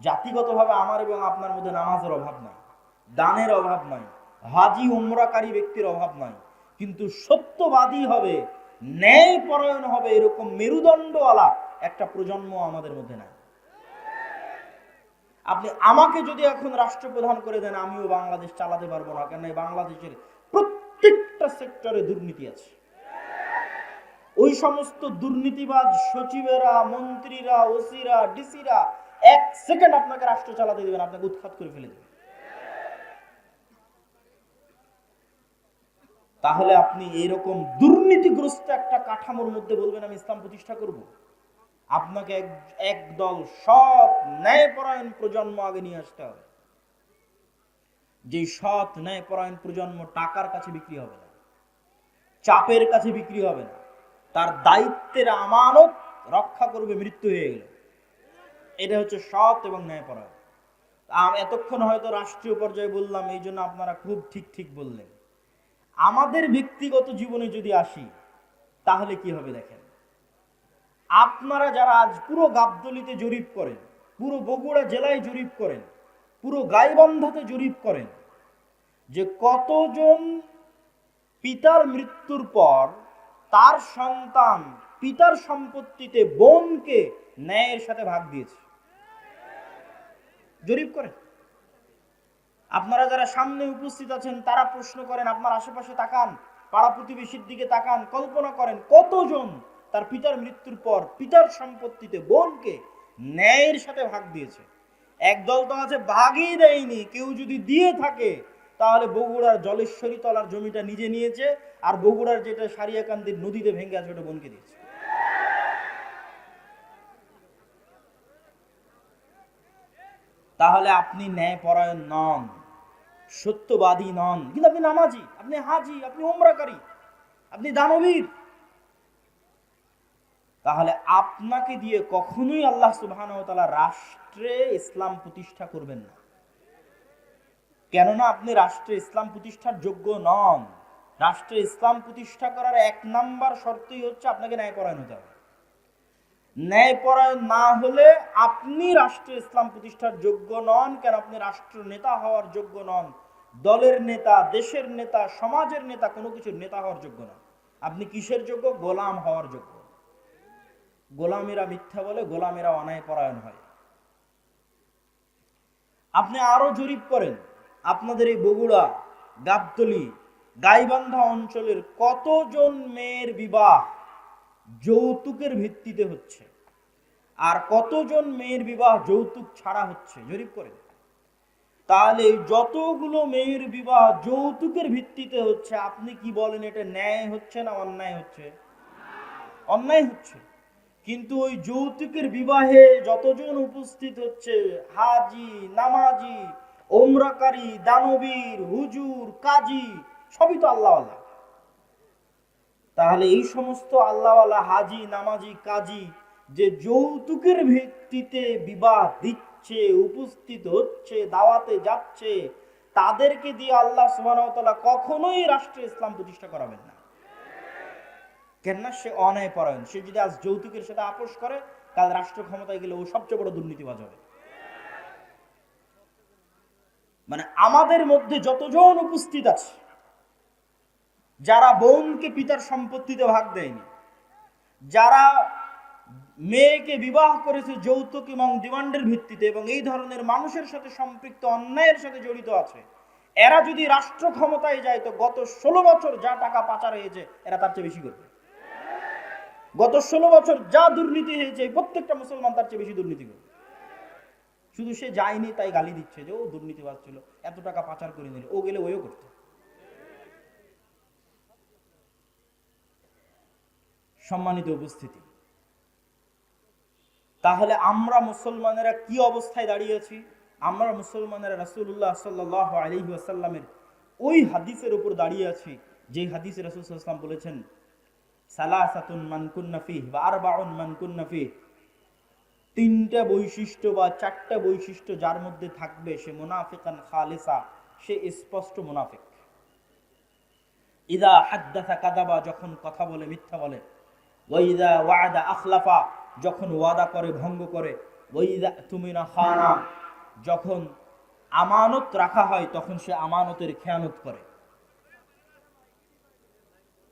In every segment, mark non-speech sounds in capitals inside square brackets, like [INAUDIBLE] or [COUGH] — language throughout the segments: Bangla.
জাতিগতভাবে আমার এবং আপনার মধ্যে নামাজের অভাব নাই, দানের অভাব নাই, হাজি উমরাকারী ব্যক্তির অভাব নাই, কিন্তু সত্যবাদী হবে, ন্যায় পরায়ণ হবে এরকম মেরুদণ্ডওয়ালা একটা প্রজন্ম আমাদের মধ্যে নাই। আপনি আমাকে যদি এখন রাষ্ট্রপ্রধান করে দেন, আমিও বাংলাদেশ চালাতে পারব না কেন বাংলাদেশের প্রত্যেকটা সেক্টরে দুর্নীতি আছে। ওই সমস্ত দুর্নীতিবাজ সচিবেরা, মন্ত্রীরা, ওসিরা, ডিসিরা এক সেকেন্ড আপনাকে রাষ্ট্র চালাতে দেবেন আপনাকে উৎখাত করে ফেলে দেবেন। তাহলে আপনি এরকম দুর্নীতিগ্রস্ত একটা কাঠামোর মধ্যে বলবেন, আমি ইসলাম প্রতিষ্ঠা করব। আপনাকে এক একদল সৎ ন্যায়পরায়ণ প্রজন্ম আগে নিয়ে আসতে হবে। যে সৎ ন্যায়পরায়ণ প্রজন্ম টাকার কাছে বিক্রি হবে না, চাপের কাছে বিক্রি হবে না, তার দায়িত্বের আমানত রক্ষা করবে মৃত্যু হয়ে গেল। এটা হচ্ছে সৎ এবং ন্যায়পরায়ণ। এতক্ষণ হয়তো রাষ্ট্রীয় পর্যায়ে বললাম, এই জন্য আপনারা খুব ঠিক ঠিক বললেন। আমাদের ব্যক্তিগত জীবনে যদি আসি, তাহলে কি হবে দেখেন? আপনারা যারা আজ পুরো গাবদলিতে জরিপ করেন, পুরো বগুড়া জেলায় জরিপ করেন, পুরো গাইবান্ধাতে জরিপ করেন, যে কতজন পিতার মৃত্যুর পর তার সন্তান পিতার সম্পত্তিতে বোনকে ন্যায়ের সাথে ভাগ দিয়েছে। জরিপ করেন। আপনারা যারা সামনে উপস্থিত আছেন, তারা প্রশ্ন করেন, আপনার আশেপাশে তাকান, পাড়া প্রতিবেশীর দিকে তাকান, কল্পনা করেন কতজন তার পিতার মৃত্যুর পর পিতার সম্পত্তিতে বোনকে ন্যায়ের সাথে ভাগ দিয়েছে। একদল তো আছে, ভাগই দেয়নি, কেউ যদি দিয়ে থাকে, তাহলে বগুড়ার জলেশ্বরী তলার জমিটা নিজে নিয়েছে, আর বগুড়ার যেটা সারিয়াকান্দির নদীতে ভেঙে আছে, ওটা বোনকে দিয়েছে। তাহলে আপনি ন্যায়পরায়ণ নন, সত্যবাদী নন। কিন্তু আপনি নামাজি, আপনি হাজি, আপনি ওমরাকারী আপনি দানবীর। তাহলে আপনাকে দিয়ে কখনোই আল্লাহ সুবহান রাষ্ট্রে ইসলাম প্রতিষ্ঠা করবেন না। কেননা আপনি রাষ্ট্রে ইসলাম প্রতিষ্ঠার যোগ্য নন। রাষ্ট্রে ইসলাম প্রতিষ্ঠা করার এক নাম্বার শর্তই হচ্ছে আপনাকে ন্যায়পরায়ণ হতে হবে। ন্যায়পরায়ণ না হলে আপনি রাষ্ট্রে ইসলাম প্রতিষ্ঠার যোগ্য নন, কেন আপনি রাষ্ট্র নেতা হওয়ার যোগ্য নন? দলের নেতা, দেশের নেতা, সমাজের নেতা, কোনো কিছুর নেতা হওয়ার যোগ্য না। আপনি কিসের যোগ্য? গোলাম হওয়ার যোগ্য। গোলামেরা মিথ্যা বলে, গোলামেরা অনায় পরায়ণ হয়। আপনি আরও জরিপ করেন, আপনাদের এই বগুড়া, গাবতলি, গাইবান্ধা অঞ্চলের কতজন মেয়ের বিবাহ? যৌতুকের ভিত্তিতে হচ্ছে। আর কতজন মেয়ের বিবাহ যৌতুক ছাড়া হচ্ছে? জরিপ করেন তাহলে যতগুলো মেয়ের বিবাহ যৌতুকের ভিত্তিতে হচ্ছে, আপনি কি বলেন এটা ন্যায় হচ্ছে না অন্যায় হচ্ছে? অন্যায় হচ্ছে। কিন্তু ওই যৌতুকের বিবাহে যতজন উপস্থিত হচ্ছে, হাজি, নামাজি, ওমরাকারী, দানবীর, হুজুর, কাজী, সবই তো আল্লাহ আল্লাহ তাহলে এই সমস্ত আল্লাহওয়ালা হাজি, নামাজি, কাজী যে যৌতুকের ভিত্তিতে বিবাহ দিচ্ছে, উপস্থিত হচ্ছে, দাওয়াতে যাচ্ছে, তাদেরকে দিয়ে আল্লাহ সুবাহতাল্লাহ কখনোই রাষ্ট্রে ইসলাম প্রতিষ্ঠা করাবেন না। কেননা সে অন্যায় পরায়ণ সে যদি আজ যৌতুকের সাথে আপোষ করে কাল রাষ্ট্র ক্ষমতায় গেলে ও সবচেয়ে বড় দুর্নীতিবাজ হবে। মানে আমাদের মধ্যে যতজন উপস্থিত আছে যারা বোনকে পিতার সম্পত্তিতে ভাগ দেয়নি, যারা মেয়েকে বিবাহ করেছে যৌতুক এবং ডিমান্ডের ভিত্তিতে এবং এই ধরনের মানুষের সাথে সম্পৃক্ত, অন্যায়ের সাথে জড়িত আছে, এরা যদি রাষ্ট্র ক্ষমতায় যায় তো গত ষোলো বছর যা টাকা পাচার হয়েছে, এরা তার চেয়ে বেশি করবে। গত ষোলো বছর যা দুর্নীতি হয়েছে প্রত্যেকটা মুসলমান তার চেয়ে বেশি দুর্নীতি করবে। শুধু সে যায়নি, তাই গালি দিচ্ছে যে, ও দুর্নীতিবাজ ছিল, এত টাকা পাচার করে নিল ও গেলে ওইও করতো। সম্মানিত উপস্থিতি। তাহলে আমরা মুসলমানেরা কি অবস্থায় দাঁড়িয়েছি আমরা মুসলমানেরা রাসূলুল্লাহ সাল্লাহ আলী ওই হাদিসের উপর দাঁড়িয়ে আছি যে হাদিসে রাসূল সাল্লাল্লাহু বলেছেন, সালাসাতুন মান কুন্না ফিহ বা আরবাউন মান কুন্না তিনটা বৈশিষ্ট্য বা চারটা বৈশিষ্ট্য যার মধ্যে থাকবে, সে মুনাফিকান খালিসা, সে স্পষ্ট মুনাফিক। ইদা হাদ্দাসা কাদাবা, যখন কথা বলে, মিথ্যা বলে ওয়াইদা ওয়াদা আখলাফা, যখন ওয়াদা করে, ভঙ্গ করে ওইদা তুমি না খানা, যখন আমানত রাখা হয়, তখন সে আমানতের খেয়ানত করে।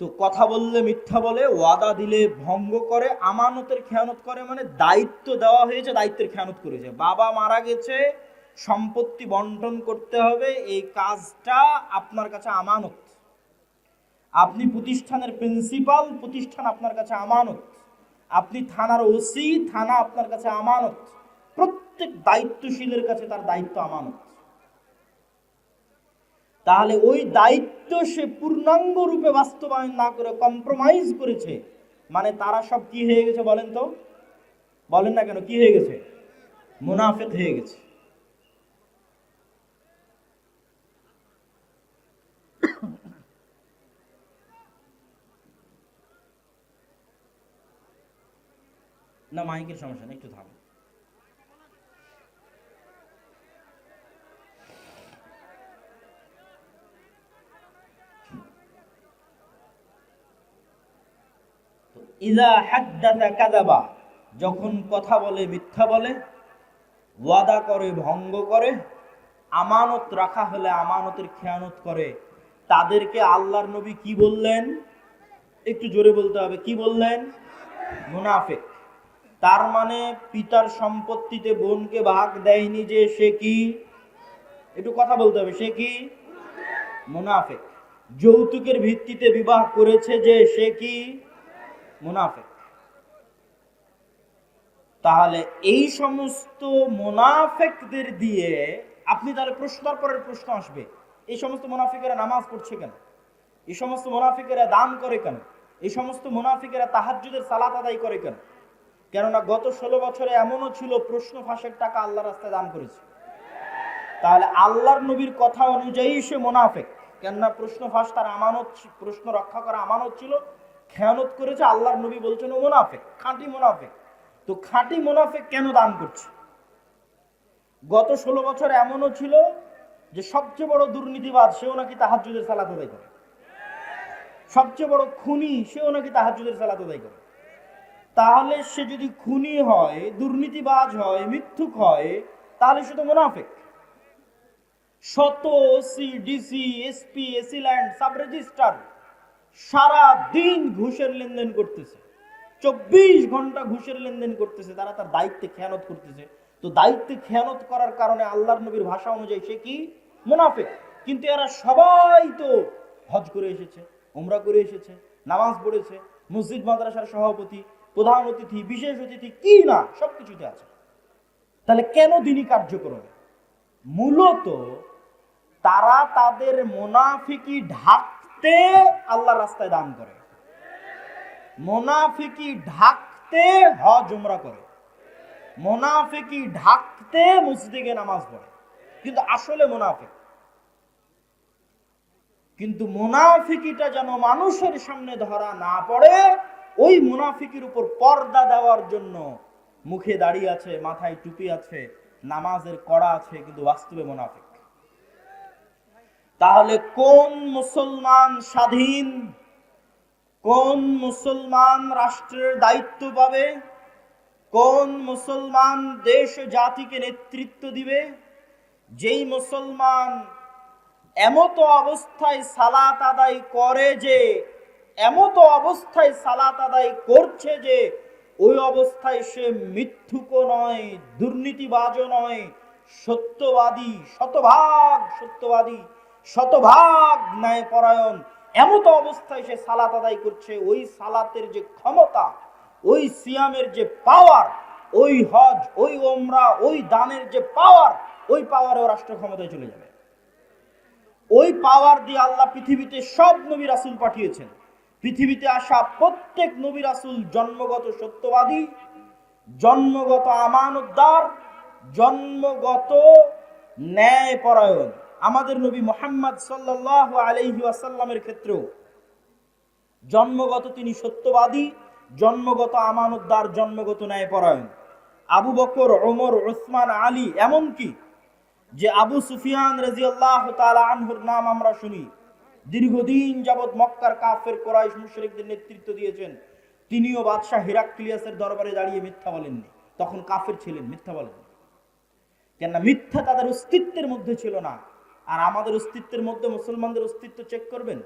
তো কথা বললে মিথ্যা বলে, ওয়াদা দিলে ভঙ্গ করে, আমানতের খেয়ানত করে মানে দায়িত্ব দেওয়া হয়েছে, দায়িত্বের খেয়ানত করেছে। বাবা মারা গেছে, সম্পত্তি বন্টন করতে হবে, এই কাজটা আপনার কাছে আমানত। আপনি প্রতিষ্ঠানের প্রিন্সিপাল, প্রতিষ্ঠান আপনার কাছে আমানত। আপনি থানার ওসি, থানা আপনার কাছে আমানত। প্রত্যেক দায়িত্বশীলের কাছে তার দায়িত্ব আমানত। তাহলে ওই দায়িত্ব সে পূর্ণাঙ্গ রূপে বাস্তবায়ন না করে কম্প্রোমাইজ করেছে মানে তারা সব কি হয়ে গেছে বলেন তো? বলেন না কেন, কি হয়ে গেছে? মুনাফেক হয়ে গেছে। না মাইকের সমস্যা নেই, একটু থাম। ইদা হাদ্দাতা কাযাবা, যখন কথা বলে, মিথ্যা বলে, ওয়াদা করে, ভঙ্গ করে, আমানত রাখা হলে, আমানতের খেয়ানত করে, তাদেরকে আল্লাহর নবী কি বললেন? একটু জোরে বলতে হবে, কি বললেন? মুনাফেক। তার মানে পিতার সম্পত্তিতে বোনকে ভাগ দেয়নি যে সে কি? একটু কথা বলতে হবে, সে কি? মুনাফেক। যৌতুকের ভিত্তিতে বিবাহ করেছে যে সে কি? মুনাফেক। তাহলে এই সমস্ত মুনাফেকদের দিয়ে আপনি তাহলে প্রশ্নের পরের প্রশ্ন আসবে। এই সমস্ত মুনাফিকেরা নামাজ পড়ছে কেন? এই সমস্ত মুনাফিকেরা দান করে কেন? এই সমস্ত মুনাফিকেরা তাহাজ্জুদের সালাত আদায় করে কেন? কেননা গত ষোলো বছরে এমনও ছিল প্রশ্ন ফাঁসের টাকা আল্লাহ রাস্তায় দান করেছে। তাহলে আল্লাহর নবীর কথা অনুযায়ী সে মোনাফেক। কেননা প্রশ্ন ফাঁস তার আমানত প্রশ্ন রক্ষা করা আমানত ছিল, খেয়ানত করেছে আল্লাহর নবী বলছেন ও মোনাফেক, খাঁটি মোনাফেক। তো খাঁটি মোনাফেক কেন দান করছে? গত ষোলো বছর এমনও ছিল যে সবচেয়ে বড় দুর্নীতিবাদ সেও নাকি তাহাজুদের সালাত আদায় করে। সবচেয়ে বড় খুনি সেও নাকি তাহাজুদের সালাত আদায় করে। তাহলে সে যদি খুনি হয়, দুর্নীতিবাজ হয়, মিথ্যুক হয়, তাহলে সে তো মোনাফেক। শত OC DC SP AC land sub registrar সারা দিন ঘুষের লেনদেন করতেছে। চব্বিশ ঘণ্টা ঘুষের লেনদেন করতেছে, তারা তার দায়িত্বে খেয়ানত করতেছে। তো দায়িত্বে খেয়ানত করার কারণে আল্লাহর নবীর ভাষা অনুযায়ী সে কি? মুনাফেক। কিন্তু এরা সবাই তো হজ করে এসেছে ওমরা করে এসেছে, নামাজ পড়েছে, মসজিদ, মাদ্রাসার সভাপতি প্রধান অতিথি, বিশেষ অতিথি, কি না, সবকিছুতে আছে। তাহলে কেন দিনই কার্যক্রমে? মূলত তারা তাদের মোনাফিকি ঢাকতে আল্লাহর রাস্তায় দান করে। মোনাফিকি ঢাকতে হজ, উমরা করে। মোনাফিকি ঢাকতে মসজিদে নামাজ পড়ে। কিন্তু আসলে মোনাফিক। কিন্তু মোনাফিকিটা যেন মানুষের সামনে ধরা না পড়ে ওই মুনাফিকের উপর পর্দা দেওয়ার জন্য মুখে দাঁড়িয়ে আছে, মাথায় টুপি আছে, নামাজের কড়া আছে, কিন্তু বাস্তবে মুনাফিক। তাহলে কোন মুসলমান স্বাধীন? কোন মুসলমান রাষ্ট্রের দায়িত্ব পাবে? কোন মুসলমান দেশ জাতিকে নেতৃত্ব দিবে? যেই মুসলমান এমত অবস্থায় সালাত আদায় করে যে এমত অবস্থায় সালাত আদায় করছে যে, ওই অবস্থায় সে মিথ্যুক নয় দুর্নীতিবাজও নয়, সত্যবাদী, শতভাগ সত্যবাদী, শতভাগ ন্যায়পরায়ণ, এমত অবস্থায় সে সালাত আদায় করছে, ওই সালাতের যে ক্ষমতা, ওই সিয়ামের যে পাওয়ার, ওই হজ, ওই ওমরা ওই দানের যে পাওয়ার, ওই পাওয়ারও রাষ্ট্র ক্ষমতায় চলে যাবে। ওই পাওয়ার দিয়ে আল্লাহ পৃথিবীতে সব নবী রাসুল পাঠিয়েছেন। পৃথিবীতে আসা প্রত্যেক নবী রাসুল জন্মগত সত্যবাদী, জন্মগত আমানতদার, জন্মগত ন্যায়পরায়ণ। আমাদের নবী মোহাম্মদ সাল্লাহ আলাইহি আসাল্লামের ক্ষেত্রেও জন্মগত তিনি সত্যবাদী, জন্মগত আমানতদার, জন্মগত ন্যায়পরায়ণ। আবু বকর ওমর ওসমান আলী এমনকি যে আবু সুফিয়ান রাজিয়াল্লাহ তাআলা আনহুর নাম আমরা শুনি দীর্ঘদিন যাবৎ মক্কার কাফের কোরাইশ মুশরিকদের নেতৃত্ব দিয়েছেন। তিনিও বাদশাহ হিরাক্লিয়াসের দরবারে দাঁড়িয়ে মিথ্যা বলেননি। তখন কাফের ছিলেন, মিথ্যা বলেন কেননা মিথ্যা তাদের অস্তিত্বের মধ্যে ছিল না। আর আমাদের অস্তিত্বের মধ্যে মুসলমানদের অস্তিত্ব চেক করবেন।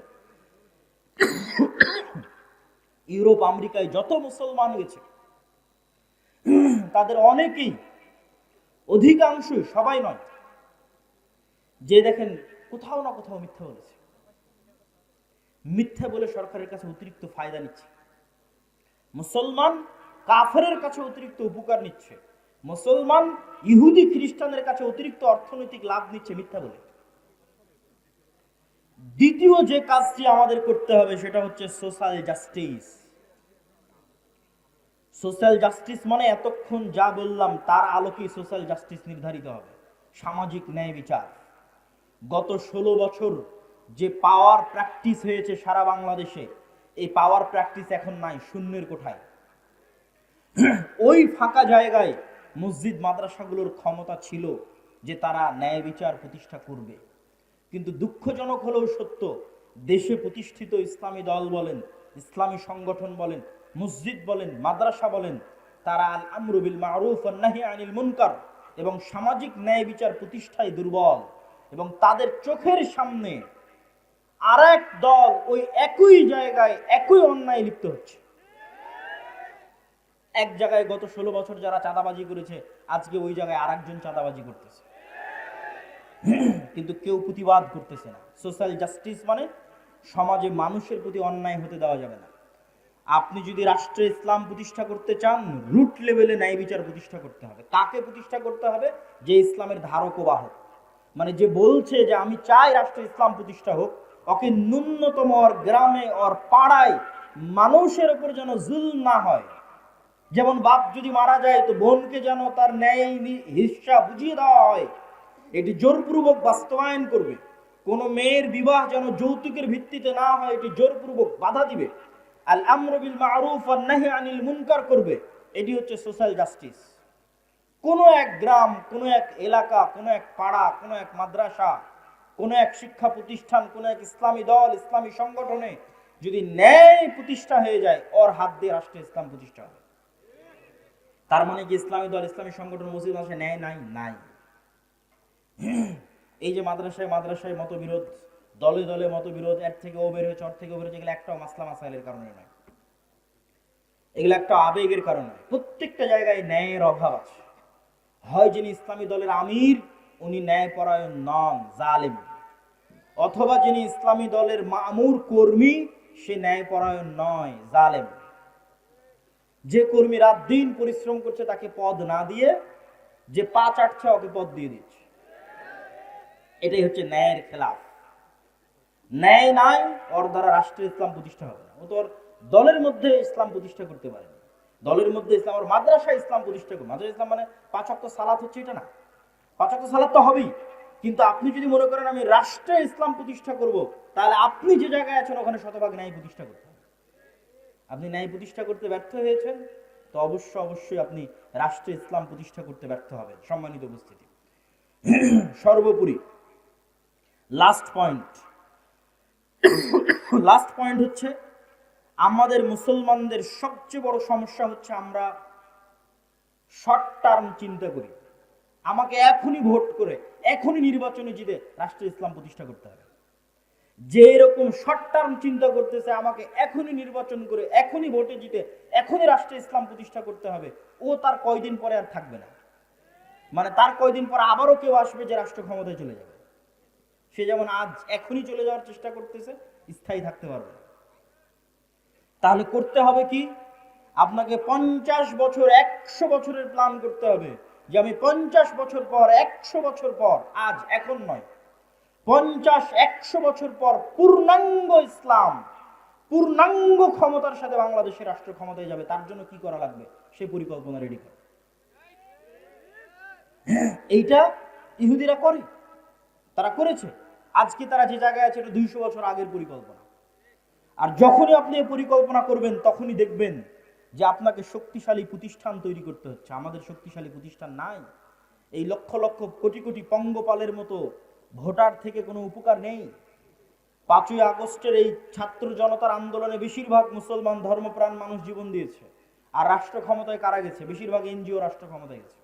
ইউরোপ, আমেরিকায় যত মুসলমান গেছে, তাদের অনেকেই অধিকাংশই সবাই নয়। যে দেখেন কোথাও না কোথাও মিথ্যা বলেছে। মিথ্যা বলে সরকারের কাছে অতিরিক্ত ফায়দা নিচ্ছে। মুসলমান কাফেরের কাছে অতিরিক্ত উপকার নিচ্ছে। মুসলমান ইহুদি খ্রিস্টানের কাছে অতিরিক্ত অর্থনৈতিক লাভ নিচ্ছে মিথ্যা বলে। দ্বিতীয় যে কাজটি আমাদের করতে হবে সেটা হচ্ছে সোশ্যাল জাস্টিস। সোশ্যাল জাস্টিস মানে এতক্ষণ যা বললাম, তার আলোকেই সোশ্যাল জাস্টিস নির্ধারিত হবে। সামাজিক ন্যায় বিচার। গত ষোলো বছর যে পাওয়ার প্র্যাকটিস হয়েছে সারা বাংলাদেশে, এই পাওয়ার প্র্যাকটিস এখন নাই, শূন্যের কোঠায়। ওই ফাঁকা জায়গায় মসজিদ মাদ্রাসাগুলোর ক্ষমতা ছিল যে তারা ন্যায় বিচার প্রতিষ্ঠা করবে। কিন্তু দুঃখজনক হলেও সত্য, দেশে প্রতিষ্ঠিত ইসলামী দল বলেন, ইসলামী সংগঠন বলেন, মসজিদ বলেন, মাদ্রাসা বলেন, তারা আল আমরুবিল মারুফ নাহি আনিল মুনকার এবং সামাজিক ন্যায় বিচার প্রতিষ্ঠায় দুর্বল এবং তাদের চোখের সামনে আর এক দল ওই একই জায়গায় একই অন্যায় লিপ্ত হচ্ছে। এক জায়গায় গত ষোলো বছর যারা চাঁদাবাজি করেছে, আজকে ওই জায়গায় আর একজন চাঁদাবাজি করতেছে। কিন্তু কেউ প্রতিবাদ করতেছে না। সোশ্যাল জাস্টিস মানে সমাজে মানুষের প্রতি অন্যায় হতে দেওয়া যাবে না। আপনি যদি রাষ্ট্রে ইসলাম প্রতিষ্ঠা করতে চান, রুট লেভেলে ন্যায় বিচার প্রতিষ্ঠা করতে হবে। কাকে প্রতিষ্ঠা করতে হবে? যে ইসলামের ধারক ও বাহক। মানে যে বলছে যে আমি চাই রাষ্ট্রে ইসলাম প্রতিষ্ঠা হোক ওকে ন্যূনতম ওর গ্রামে ওর পাড়ায় মানুষের উপর যেন জুল না হয়। যেমন বাপ যদি মারা যায়, তো বোনকে যেন তার ন্যায় হিস্সা বুঝিয়ে দেওয়া হয়। এটি জোরপূর্বক বাস্তবায়ন করবে। কোন মেয়ের বিবাহ যেন যৌতুকের ভিত্তিতে না হয়, এটি জোরপূর্বক বাধা দিবে। আল আমর বিল মারুফ আর নাহি আনিল মুনকার করবে। এটি হচ্ছে সোশ্যাল জাস্টিস। কোনো এক গ্রাম, কোনো এক এলাকা, কোনো এক পাড়া, কোনো এক মাদ্রাসা কোনো এক শিক্ষা প্রতিষ্ঠান, কোনো এক ইসলামী দল, ইসলামী সংগঠনে যদি ন্যায় প্রতিষ্ঠা হয়ে যায়, ওর হাত দিয়ে রাষ্ট্রে ইসলাম প্রতিষ্ঠা হবে। তার মানে কি ইসলামী দল, ইসলামী সংগঠন মসজিদ মাসে ন্যায়? নাই নাই। এই যে মাদ্রাসায় মাদ্রাসায় মতবিরোধ, দলে দলে মতবিরোধ, এর থেকে ও বের হয়েছে, ওর থেকে ও বের হয়েছে, এগুলো একটাও মাসলা মাসাইলের কারণে নয়। এগুলো একটা আবেগের কারণে প্রত্যেকটা জায়গায় ন্যায়ের অভাব আছে। হয় যিনি ইসলামী দলের আমির উনি ন্যায়পরায়ণ নন, জালেম। অথবা যিনি ইসলামী দলের মামুর কর্মী, সে ন্যায়পরায়ণ নয়, জালেম। যে কর্মী রাত দিন পরিশ্রম করছে তাকে পদ না দিয়ে, যে পা চাটছে ওকে পদ দিয়ে দিচ্ছে। এটাই হচ্ছে ন্যায়ের খেলাফ। ন্যায় নাই, ওর দ্বারা রাষ্ট্রের ইসলাম প্রতিষ্ঠা হবে না। ও তো ওর দলের মধ্যে ইসলাম প্রতিষ্ঠা করতে পারে দলের মধ্যে ইসলাম, ওর মাদ্রাসা ইসলাম প্রতিষ্ঠা করবে। মাদ্রাসা ইসলাম মানে পাঁচ সালাত হচ্ছে এটা না। পাঁচ অক্ট সালাত তো হবেই। কিন্তু আপনি যদি মনে করেন আমি রাষ্ট্রে ইসলাম প্রতিষ্ঠা করব, তাহলে আপনি যে জায়গায় আছেন, ওখানে শতভাগ ন্যায় প্রতিষ্ঠা করতে আপনি ন্যায় প্রতিষ্ঠা করতে ব্যর্থ হয়েছেন, তো অবশ্য অবশ্যই আপনি রাষ্ট্রে ইসলাম প্রতিষ্ঠা করতে ব্যর্থ হবেন, সম্মানিত উপস্থিতি। সর্বোপরি লাস্ট পয়েন্ট লাস্ট পয়েন্ট হচ্ছে, আমাদের মুসলমানদের সবচেয়ে বড় সমস্যা হচ্ছে আমরা শর্ট টার্ম চিন্তা করি। আমাকে এখনই ভোট করে, এখনই নির্বাচনে জিতে রাষ্ট্র ইসলাম প্রতিষ্ঠা করতে হবে। যে এরকম শর্ট টার্ম চিন্তা করতেছে, আমাকে এখনই নির্বাচন করে, এখনই ভোটে জিতে, এখনই রাষ্ট্রে ইসলাম প্রতিষ্ঠা করতে হবে, ও তার কয়দিন পরে আর থাকবে না। মানে তার কয়দিন পর আবারও কেউ আসবে যে রাষ্ট্র ক্ষমতায় চলে যাবে। সে যেমন আজ এখনই চলে যাওয়ার চেষ্টা করতেছে, স্থায়ী থাকতে পারবে তাহলে করতে হবে কি? আপনাকে পঞ্চাশ বছর, একশো বছরের প্ল্যান করতে হবে। যে আমি পঞ্চাশ বছর পর, একশো বছর পর, আজ, এখন নয়। পঞ্চাশ, একশো বছর পর পূর্ণাঙ্গ ইসলাম, পূর্ণাঙ্গ ক্ষমতার সাথে বাংলাদেশের রাষ্ট্র ক্ষমতায় যাবে, তার জন্য কি করা লাগবে? সেই পরিকল্পনা রেডি করা। এইটা ইহুদিরা করে। তারা করেছে। আজকে তারা যে জায়গায় আছে, এটা দুইশো বছর আগের পরিকল্পনা। আর যখনই আপনি এই পরিকল্পনা করবেন, তখনই দেখবেন যে আপনাকে শক্তিশালী প্রতিষ্ঠান তৈরি করতে হচ্ছে। আমাদের শক্তিশালী প্রতিষ্ঠান নাই। এই লক্ষ লক্ষ কোটি কোটি পঙ্গপালের মতো ভোটার থেকে কোনো উপকার নেই। পাঁচই আগস্টের এই ছাত্র জনতার আন্দোলনে বেশিরভাগ মুসলমান ধর্মপ্রাণ মানুষ জীবন দিয়েছে। আর রাষ্ট্র ক্ষমতায় কারা গেছে? বেশিরভাগ এনজিও রাষ্ট্র ক্ষমতায় গেছে।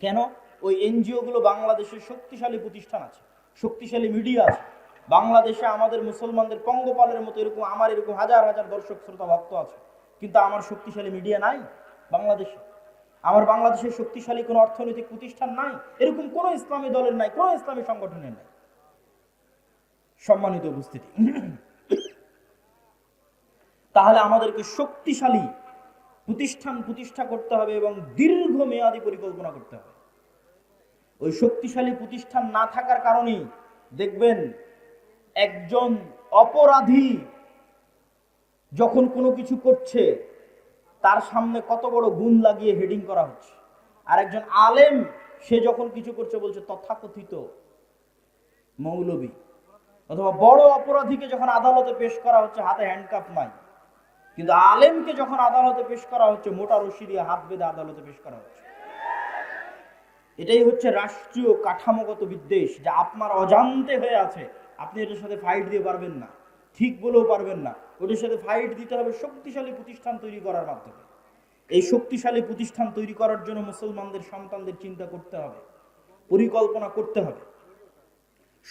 কেন? ওই এনজিও গুলো বাংলাদেশের শক্তিশালী প্রতিষ্ঠান আছে। শক্তিশালী মিডিয়া আছে। বাংলাদেশে আমাদের মুসলমানদের পঙ্গপালের মতো এরকম, আমার এরকম হাজার হাজার দর্শক, শ্রোতা, ভক্ত আছে। কিন্তু আমার শক্তিশালী মিডিয়া নাই বাংলাদেশে। আমার বাংলাদেশের শক্তিশালী কোনো অর্থনৈতিক প্রতিষ্ঠান নাই। এরকম কোনো ইসলামী দলের নাই, কোনো ইসলামী সংগঠনের নাই। সম্মানিত উপস্থিতি। তাহলে আমাদেরকে শক্তিশালী প্রতিষ্ঠান প্রতিষ্ঠা করতে হবে এবং দীর্ঘ মেয়াদী পরিকল্পনা করতে হবে। ওই শক্তিশালী প্রতিষ্ঠান না থাকার কারণেই দেখবেন একজন অপরাধী যখন কোনো কিছু করছে, তার সামনে কত বড় গুণ লাগিয়ে হেডিং করা হচ্ছে। আর একজন আলেম, সে যখন কিছু করছে, বলছে, তথাকথিত মৌলবী। অথবা বড় অপরাধীকে যখন আদালতে পেশ করা হচ্ছে, হাতে হ্যান্ডকাপ নাই। কিন্তু আলেমকে যখন আদালতে পেশ করা হচ্ছে, মোটা রশি দিয়ে হাত বেঁধে আদালতে পেশ করা হচ্ছে। এটাই হচ্ছে রাষ্ট্রীয় কাঠামোগত বিদ্বেষ, যা আপনার অজান্তে হয়ে আছে। আপনি এটার সাথে ফাইট দিয়ে পারবেন না। ঠিক বলেও পারবেন না। ওদের সাথে ফাইট দিতে হবে, শক্তিশালী প্রতিষ্ঠান তৈরি করার মাধ্যমে। এই শক্তিশালী প্রতিষ্ঠান তৈরি করার জন্য মুসলমানদের, সন্তানদের চিন্তা করতে হবে, পরিকল্পনা করতে হবে।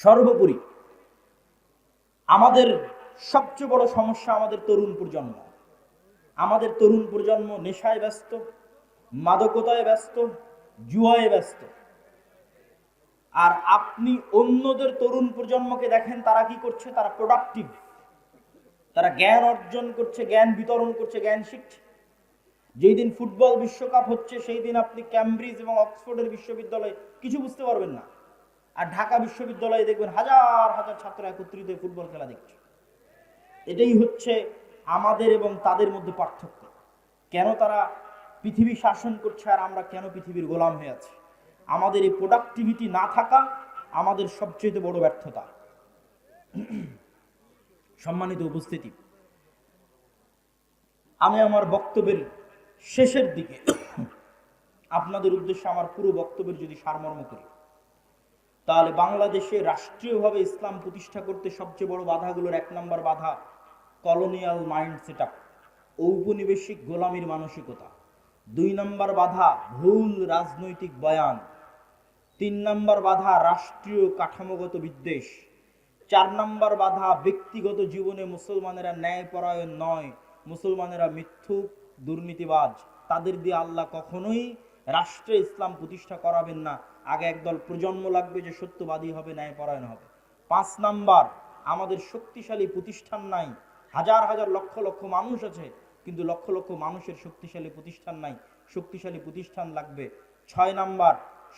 সর্বোপরি, আমাদের সবচেয়ে বড় সমস্যা আমাদের তরুণ প্রজন্ম। আমাদের তরুণ প্রজন্ম নেশায় ব্যস্ত, মাদকতায় ব্যস্ত, জুয়ায় ব্যস্ত। আর আপনি অন্যদের তরুণ প্রজন্মকে দেখেন, তারা কি করছে? তারা প্রোডাক্টিভ তারা জ্ঞান অর্জন করছে, জ্ঞান বিতরণ করছে, জ্ঞান শিখছে। যেই দিন ফুটবল বিশ্বকাপ হচ্ছে, সেই দিন আপনি ক্যামব্রিজ এবং অক্সফোর্ডের বিশ্ববিদ্যালয়ে কিছু বুঝতে পারবেন না। আর ঢাকা বিশ্ববিদ্যালয়ে দেখবেন হাজার হাজার ছাত্র একত্রিত ফুটবল খেলা দেখছে। এটাই হচ্ছে আমাদের এবং তাদের মধ্যে পার্থক্য। কেন তারা পৃথিবী শাসন করছে আর আমরা কেন পৃথিবীর গোলাম হয়ে আছি? আমাদের এই প্রোডাক্টিভিটি না থাকা আমাদের সবচেয়ে বড় ব্যর্থতা। সম্মানিত উপস্থিতি। আমি আমার বক্তব্যের শেষের দিকে আপনাদের উদ্দেশ্যে আমার পুরো বক্তব্যের যদি সারমর্ম করি, তাহলে বাংলাদেশে রাষ্ট্রীয়ভাবে ইসলাম প্রতিষ্ঠা করতে সবচেয়ে বড় বাধাগুলোর এক নম্বর বাধা কলোনিয়াল মাইন্ড সেট ঔপনিবেশিক গোলামির মানসিকতা। দুই নম্বর বাধা ভুল রাজনৈতিক বয়ান। তিন নম্বর বাধা রাষ্ট্রীয় কাঠামোগত বিদ্বেষ। চার নম্বর বাধা, ব্যক্তিগত জীবনে মুসলমানেরা ন্যায়পরায়ণ নয়। মুসলমানেরা মিথ্যুক, দুর্নীতিবাজ। তাদের দিয়ে আল্লাহ কখনোই রাষ্ট্রে ইসলাম প্রতিষ্ঠা করাবেন না। আগে একদল প্রজন্ম লাগবে যে সত্যবাদী হবে, ন্যায়পরায়ণ হবে। পাঁচ নাম্বার, আমাদের শক্তিশালী প্রতিষ্ঠান নাই। হাজার হাজার লক্ষ লক্ষ মানুষ আছে, কিন্তু লক্ষ লক্ষ মানুষের শক্তিশালী প্রতিষ্ঠান নাই। শক্তিশালী প্রতিষ্ঠান লাগবে। ছয় নাম্বার,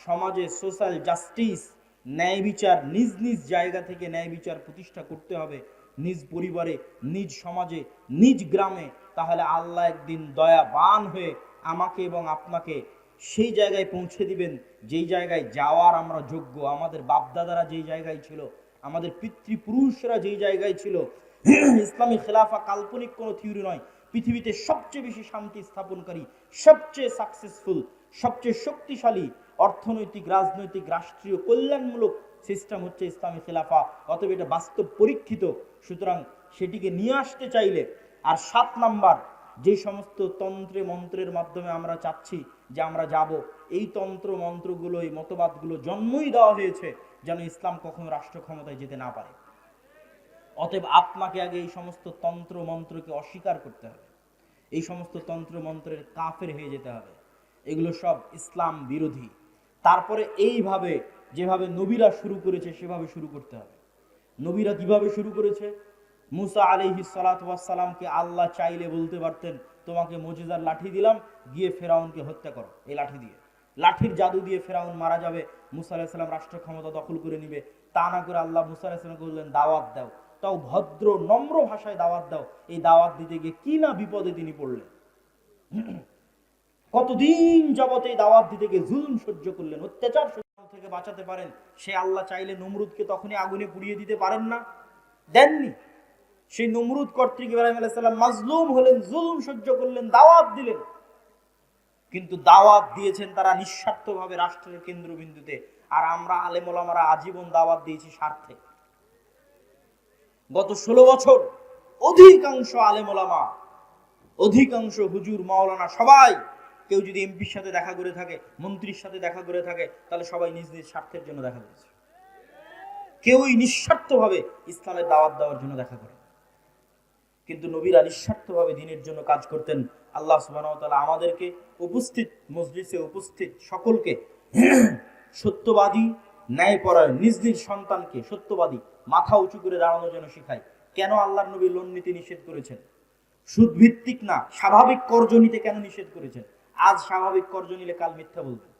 সমাজে সোশ্যাল জাস্টিস ন্যায় বিচার নিজ নিজ জায়গা থেকে ন্যায় বিচার প্রতিষ্ঠা করতে হবে। নিজ পরিবারে, নিজ সমাজে, নিজ গ্রামে। তাহলে আল্লাহ একদিন দয়াবান হয়ে আমাকে এবং আপনাকে সেই জায়গায় পৌঁছে দিবেন, যেই জায়গায় যাওয়ার আমরা যোগ্য। আমাদের বাপদাদারা যেই জায়গায় ছিল, আমাদের পিতৃপুরুষরা যেই জায়গায় ছিল, ইসলামী খেলাফা কাল্পনিক কোনো থিওরি নয়। পৃথিবীতে সবচেয়ে বেশি শান্তি স্থাপনকারী, সবচেয়ে সাকসেসফুল সবচেয়ে শক্তিশালী অর্থনৈতিক, রাজনৈতিক, রাষ্ট্রীয় কল্যাণমূলক সিস্টেম হচ্ছে ইসলামী খেলাফা। অতএব এটা বাস্তব পরীক্ষিত। সুতরাং সেটিকে নিয়ে আসতে চাইলে আর সাত নাম্বার, যে সমস্ত তন্ত্রে, মন্ত্রের মাধ্যমে আমরা চাচ্ছি যে আমরা যাব, এই তন্ত্র, মন্ত্রগুলো, এই মতবাদগুলো জন্মই দেওয়া হয়েছে যেন ইসলাম কখনো রাষ্ট্র ক্ষমতায় যেতে না পারে। অতএব আপনাকে আগে এই সমস্ত তন্ত্র, মন্ত্রকে অস্বীকার করতে হবে। এই সমস্ত তন্ত্র, মন্ত্রের কাফের হয়ে যেতে হবে। এগুলো সব ইসলাম বিরোধী। তারপরে এইভাবে যেভাবে নবীরা শুরু করেছে, সেভাবে শুরু করতে হবে। নবীরা কীভাবে শুরু করেছে? মুসা আলহি সালাতামকে আল্লাহ চাইলে বলতে পারতেন, তোমাকে মজিদার লাঠি দিলাম, গিয়ে ফেরাউনকে হত্যা করো। এই লাঠি দিয়ে। লাঠির জাদু দিয়ে ফেরাউন মারা যাবে, মুসা আলাহিসাল্লাম রাষ্ট্র ক্ষমতা দখল করে নিবে। তা না করে আল্লাহ মুসা আলাহিসাল্লামকে বললেন, দাওয়াত দাও। তাও ভদ্র, নম্র ভাষায় দাওয়াত দাও। এই দাওয়াত দিতে গিয়ে কি না বিপদে তিনি পড়লেন? কতদিন জগতে দাওয়াত দিতে গিয়ে জুলুম সহ্য করলেন, অত্যাচার সহ্য থেকে বাঁচাতে পারেন? সে আল্লাহ চাইলে নমরুদকে তখনই আগুনে পুড়িয়ে দিতে পারেন না। দেননি। সেই নমরুদ কর্তৃক ইব্রাহিম আলাইসাল্লাম মাজলুম হলেন, জুলুম সহ্য করলেন, দাওয়াত দিলেন। কিন্তু দাওয়াত দিয়েছেন তারা নিঃস্বার্থভাবে রাষ্ট্রের কেন্দ্রবিন্দুতে। আর আমরা আলেমোলামারা আজীবন দাওয়াত দিয়েছি স্বার্থে। গত ষোলো বছর অধিকাংশ আলেমোলামা অধিকাংশ হুজুর মাওলানা সবাই কেউ যদি এমপির সাথে দেখা করে থাকে, মন্ত্রীর সাথে দেখা করে থাকে, তাহলে সবাই নিজ নিজ স্বার্থের জন্য দেখা করেছে। কেউই নিঃস্বার্থভাবে ইসলামের দাওয়াত দেওয়ার জন্য দেখা করে। কিন্তু নবীরা নিঃস্বার্থভাবে দিনের জন্য কাজ করতেন। আল্লাহ তাআলা আমাদেরকে উপস্থিত মসজিদে উপস্থিত সকলকে সত্যবাদী, ন্যায়পরায়ণ, নিজ নিজ সন্তানকে সত্যবাদী, মাথা উঁচু করে দাঁড়ানোর জন্য শেখায়। কেন আল্লাহর নবী লোন নীতি নিষেধ করেছেন? সুদ ভিত্তিক না, স্বাভাবিক কর্জ নিতে কেন নিষেধ করেছেন? আজ স্বাভাবিক কর্জ নিলে কাল মিথ্যা বলবেন।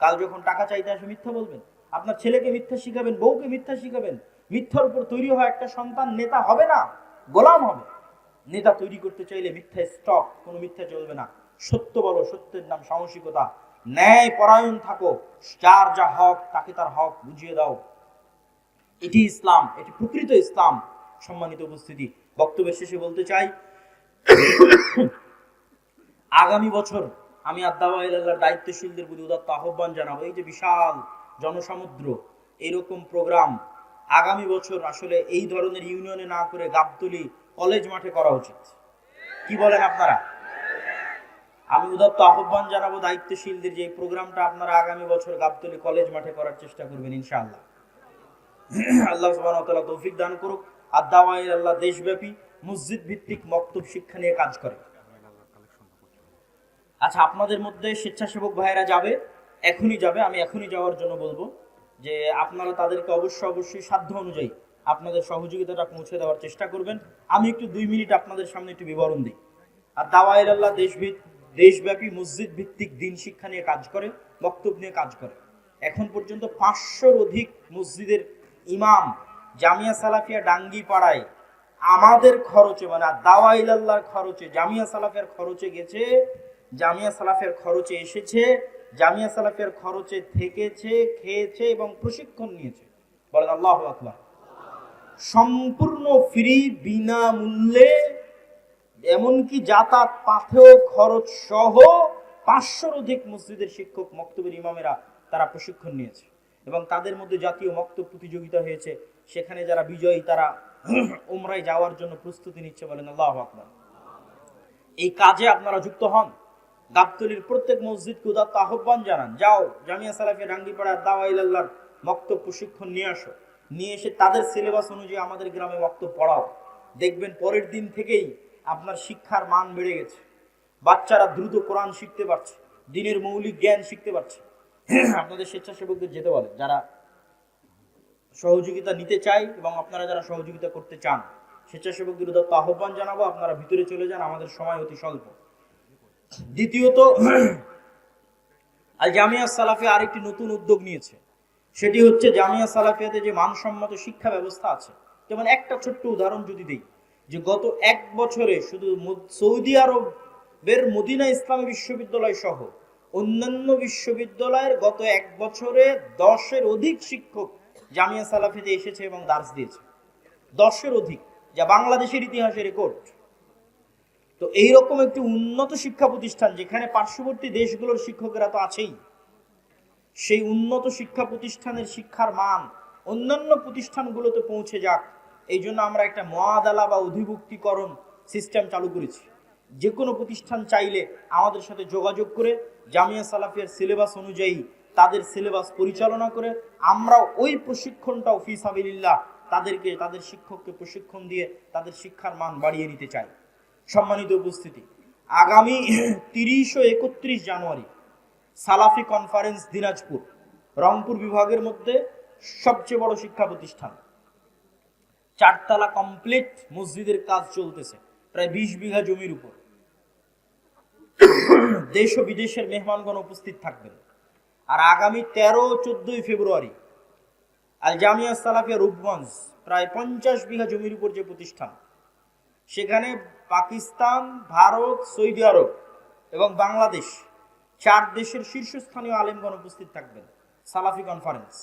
কাল যখন টাকা চাইতে আসে মিথ্যা বলবেন। আপনার ছেলেকে মিথ্যা শিখাবেন, বউকে মিথ্যা শিখাবেন। মিথ্যার উপর তৈরি হওয়া একটা সন্তান নেতা হবে না, গোলাম হবে। নেতা তৈরি করতে চাইলে মিথ্যা স্টপ কোনো মিথ্যা চলবে না। সত্য বলো, সত্যের নাম সাহসিকতা। ন্যায় পরায়ণ থাকো। যার যা হক, তাকে তার হক বুঝিয়ে দাও। এটি ইসলাম, এটি প্রকৃত ইসলাম। সম্মানিত উপস্থিতি, বক্তব্যের শেষে বলতে চাই আগামী বছর আমি আদাওয়ার দায়িত্বশীলদের প্রতি উদাত্ত আহ্বান জানাব। এই যে বিশাল জনসমুদ্র, এরকম প্রোগ্রাম আগামী বছর আসলে এই ধরনের ইউনিয়নে না করে গাবতলি কলেজ মাঠে করা উচিত। কি বলেন আপনারা? আমি উদাত্ত আহ্বান জানাব দায়িত্বশীলদের যে প্রোগ্রামটা আপনারা আগামী বছর গাবতলি কলেজ মাঠে করার চেষ্টা করবেন, ইনশাআল্লাহ। আল্লাহ তাআলা তৌফিক দান করুক। দাওয়াই আল্লাহ দেশব্যাপী মসজিদ ভিত্তিক মক্তব শিক্ষা নিয়ে কাজ করে। আচ্ছা আপনাদের মধ্যে স্বেচ্ছাসেবক ভাইয়েরা যাবে? এখনই যাবে, আমি এখনই যাওয়ার জন্য বলব যে আপনারা তাদেরকে অবশ্যই অবশ্যই সাধ্য অনুযায়ী আপনাদের সহযোগিতাটা পৌঁছে দেওয়ার চেষ্টা করবেন। আমি একটু দুই মিনিট আপনাদের সামনে একটু বিবরণ দিই। আর দাওয়াইল আল্লাহ দেশভিত দেশব্যাপী মসজিদ ভিত্তিক দিন শিক্ষা নিয়ে কাজ করে, বক্তব্য নিয়ে কাজ করে। এখন পর্যন্ত পাঁচশোর অধিক মসজিদের ইমাম জামিয়া সালাফিয়া ডাঙ্গি পাড়ায় আমাদের খরচে মানে দাওয়াইল আল্লাহর খরচে, জামিয়া সালাফিয়ার খরচে গেছে জামিয়া সালাফের খরচে এসেছে, জামিয়া সালাফের খরচে থেকেছে, খেয়েছে এবং প্রশিক্ষণ নিয়েছে। বলেন আল্লাহ আকবার। সম্পূর্ণ ফ্রি, বিনামূল্যে, এমনকি যাতায়াত পাথেও খরচ সহ পাঁচশোর অধিক মসজিদের শিক্ষক, মক্তবের ইমামেরা তারা প্রশিক্ষণ নিয়েছে। এবং তাদের মধ্যে জাতীয় মক্তব প্রতিযোগিতা হয়েছে, সেখানে যারা বিজয়ী তারা উমরায় যাওয়ার জন্য প্রস্তুতি নিচ্ছে বলেন আল্লাহ আকবার। এই কাজে আপনারা যুক্ত হন। গাবতলির প্রত্যেক মসজিদকে উদাত্ত আহ্বান জানান। যাও, জামিয়া সালাফিয়া ডাঙ্গিপাড়ার দাওয়াইল্লাহর মক্তব প্রশিক্ষণ নিয়ে আসো। নিয়ে এসে তাদের সিলেবাস অনুযায়ী আমাদের গ্রামে মক্তব পড়াও। দেখবেন পরের দিন থেকেই আপনার শিক্ষার মান বেড়ে গেছে। বাচ্চারা দ্রুত কোরআন শিখতে পারছে, দিনের মৌলিক জ্ঞান শিখতে পারছে। [CLEARS THROAT] আপনাদের স্বেচ্ছাসেবকদের যেতে বলে, যারা সহযোগিতা নিতে চাই এবং আপনারা যারা সহযোগিতা করতে চান, স্বেচ্ছাসেবকদের উদাত্ত আহ্বান জানাব, আপনারা ভিতরে চলে যান, আমাদের সময় অতি স্বল্প। দ্বিতীয়ত, আল জামিয়া সালাফিয়া আরেকটি নতুন উদ্যোগ নিয়েছে। সেটি হচ্ছে জামিয়া সালাফিয়াতে যে মানসম্মত শিক্ষা ব্যবস্থা আছে। যেমন একটা ছোট্ট উদাহরণ যদি দিই, যে গত এক বছরে শুধু সৌদি আরবের মদিনা ইসলামী বিশ্ববিদ্যালয় সহ অন্যান্য বিশ্ববিদ্যালয়ের গত এক বছরে দশের অধিক শিক্ষক জামিয়া সালাফিতে এসেছে এবং দার্স দিয়েছে। দশের অধিক, যা বাংলাদেশের ইতিহাসে রেকর্ড। তো এইরকম একটি উন্নত শিক্ষা প্রতিষ্ঠান যেখানে পার্শ্ববর্তী দেশগুলোর শিক্ষকেরা তো আছেই, সেই উন্নত শিক্ষা প্রতিষ্ঠানের শিক্ষার মান অন্যান্য প্রতিষ্ঠানগুলোতে পৌঁছে যাক, এই জন্য আমরা একটা মহাদালা বা অধিভুক্তিকরণ সিস্টেম চালু করেছি। যে কোনো প্রতিষ্ঠান চাইলে আমাদের সাথে যোগাযোগ করে, জামিয়া সালাফিয়ার সিলেবাস অনুযায়ী তাদের সিলেবাস পরিচালনা করে আমরা ওই প্রশিক্ষণটাও ফি সাবিলিল্লাহ তাদেরকে, তাদের শিক্ষককে প্রশিক্ষণ দিয়ে তাদের শিক্ষার মান বাড়িয়ে নিতে চাই। সম্মানিত উপস্থিতি। আগামী তিরিশ ও একত্রিশ জানুয়ারি সালাফি কনফারেন্স দিনাজপুর, রংপুর বিভাগের মধ্যে সবচেয়ে বড় শিক্ষা প্রতিষ্ঠান। চারতলা কমপ্লিট মসজিদের কাজ চলতেছে, প্রায় বিশ বিঘা জমির উপর। দেশ ও বিদেশের মেহমানগণ উপস্থিত থাকবেন। আর আগামী তেরো চোদ্দই ফেব্রুয়ারি আল জামিয়া সালাফিয়া রূপগঞ্জ, প্রায় পঞ্চাশ বিঘা জমির উপর যে প্রতিষ্ঠান, সেখানে পাকিস্তান, ভারত, সৌদি আরব এবং বাংলাদেশ চার দেশের শীর্ষস্থানীয় আলেমগণ উপস্থিত থাকবেন। সালাফি কনফারেন্স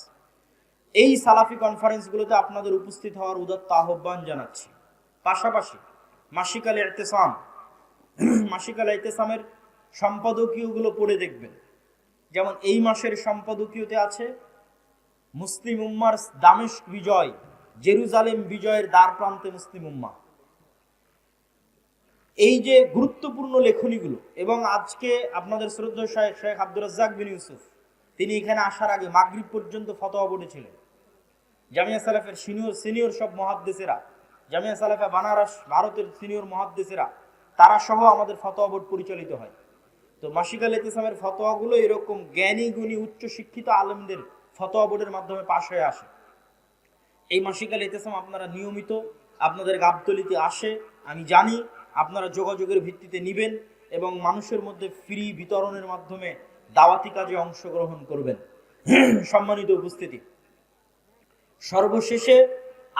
এই সালাফি কনফারেন্সগুলোতে আপনাদের উপস্থিত হওয়ার উদাত্ত আহ্বান জানাচ্ছি। পাশাপাশি মাসিকাল এতেসাম মাসিকাল এতেসামের সম্পাদকীয়গুলো পড়ে দেখবেন। যেমন এই মাসের সম্পাদকীয়তে আছে মুসলিম উম্মার দামেস্ক বিজয়, জেরুজালেম বিজয়ের দ্বার প্রান্তে মুসলিম উম্মা। এই যে গুরুত্বপূর্ণ লেখনীগুলো এবং আজকে আপনাদের শ্রদ্ধা শেখ শেখ আব্দুর রাজ্জাক বিন ইউসুফ, তিনি এখানে আসার আগে মাগরিব পর্যন্ত ফতোয়া বোর্ডে ছিলেন জামিয়া সালাফের সিনিয়র সিনিয়র সব মহাদ্দেশেরা, জামিয়া সালাফে বানারস ভারতের সিনিয়র মহাদ্দেশেরা, তারা সহ আমাদের ফতোয়া বোর্ড পরিচালিত হয়। তো মাসিকাল ইতিসামের ফতোয়াগুলো এরকম জ্ঞানী, গুণী উচ্চ শিক্ষিত আলেমদের ফতোয়া বোর্ডের মাধ্যমে পাশ হয়ে আসে। এই মাসিকাল ইতিসাম আপনারা নিয়মিত আপনাদের গাবতলিতে আসে, আমি জানি আপনারা যোগাযোগের ভিত্তিতে নিবেন এবং মানুষের মধ্যে ফ্রি বিতরণের মাধ্যমে দাওয়াতি কাজে অংশগ্রহণ করবেন। সম্মানিত উপস্থিতি। সর্বশেষে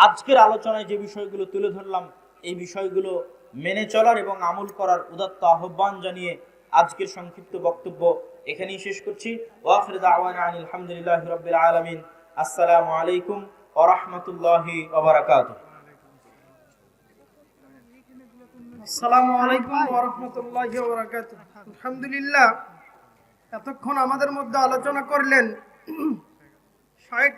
আজকের আলোচনায় যে বিষয়গুলো তুলে ধরলাম, এই বিষয়গুলো মেনে চলার এবং আমল করার উদাত্ত আহ্বান জানিয়ে আজকের সংক্ষিপ্ত বক্তব্য এখানেই শেষ করছি। ওয়াখির দাওয়ানা আনিল হামদুলিল্লাহি রাব্বিল আলামিন। আসসালামু আলাইকুম ওয়া রাহমাতুল্লাহি আসসালামু আলাইকুম আলহামদুলিল্লাহ এতক্ষণ আমাদের মধ্যে আলোচনা করলেন শায়েখ